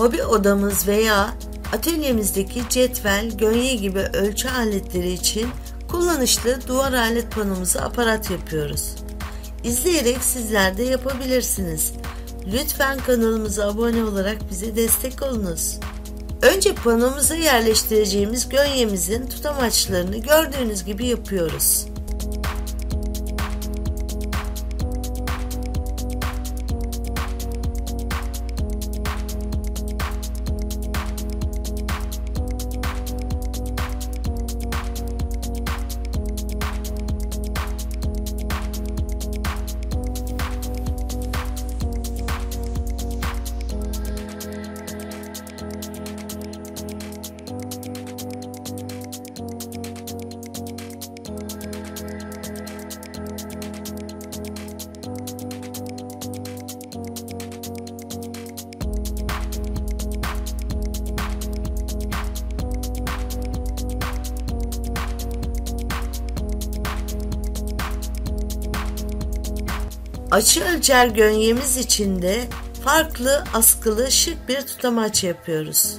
Hobi odamız veya atölyemizdeki cetvel, gönye gibi ölçü aletleri için kullanışlı duvar alet panomuzu aparat yapıyoruz. İzleyerek sizler de yapabilirsiniz. Lütfen kanalımıza abone olarak bize destek olunuz. Önce panomuza yerleştireceğimiz gönyemizin tutamaçlarını gördüğünüz gibi yapıyoruz. Açı ölçer gönyemiz içinde farklı askılı şık bir tutamaç yapıyoruz.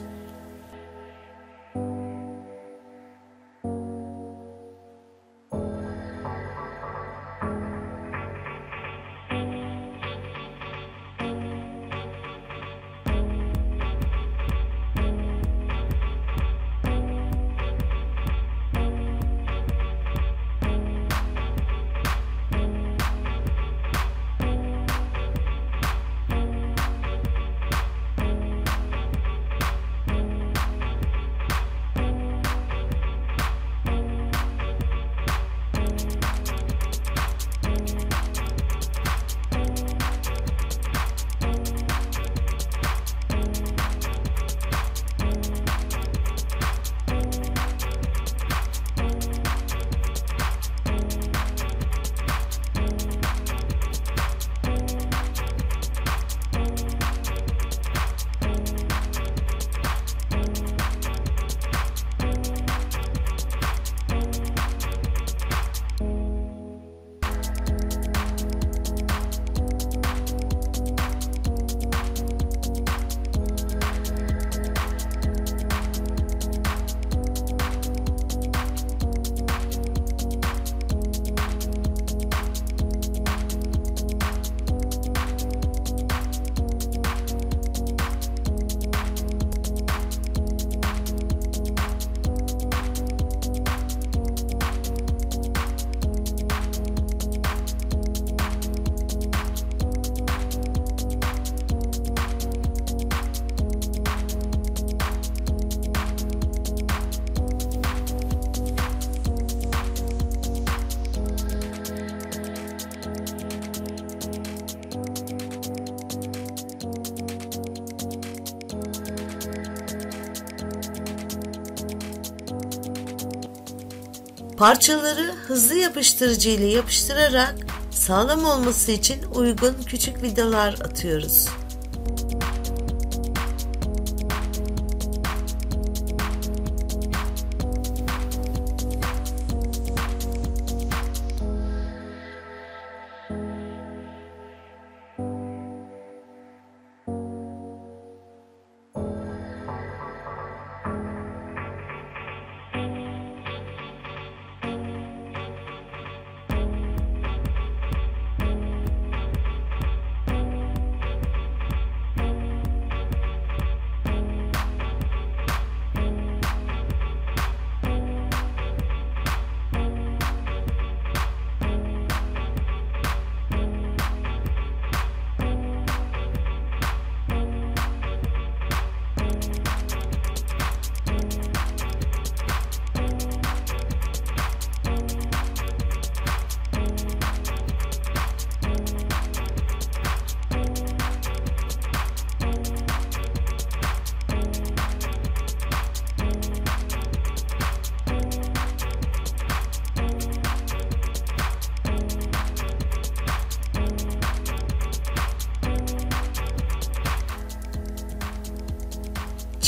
Parçaları hızlı yapıştırıcı ile yapıştırarak sağlam olması için uygun küçük vidalar atıyoruz.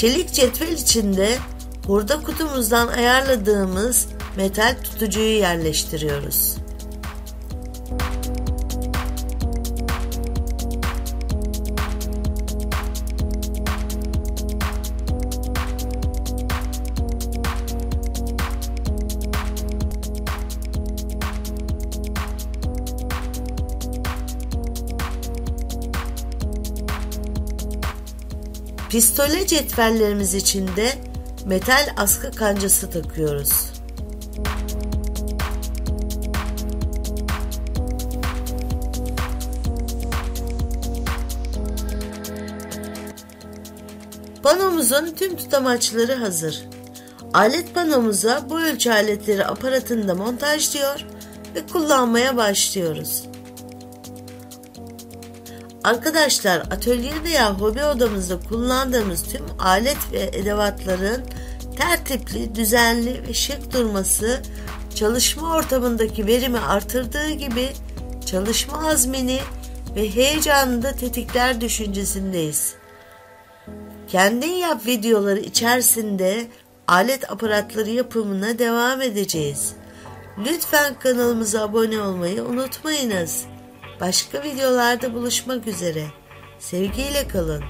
Çelik cetvel içinde hurda kutumuzdan ayarladığımız metal tutucuyu yerleştiriyoruz. Pistole cetvellerimiz için de metal askı kancası takıyoruz. Panomuzun tüm tutamaçları hazır. Alet panomuza bu ölçü aletleri aparatında montajlıyor ve kullanmaya başlıyoruz. Arkadaşlar atölye veya hobi odamızda kullandığımız tüm alet ve edevatların tertipli, düzenli ve şık durması çalışma ortamındaki verimi artırdığı gibi çalışma azmini ve heyecanını da tetikler düşüncesindeyiz. Kendin yap videoları içerisinde alet aparatları yapımına devam edeceğiz. Lütfen kanalımıza abone olmayı unutmayınız. Başka videolarda buluşmak üzere. Sevgiyle kalın.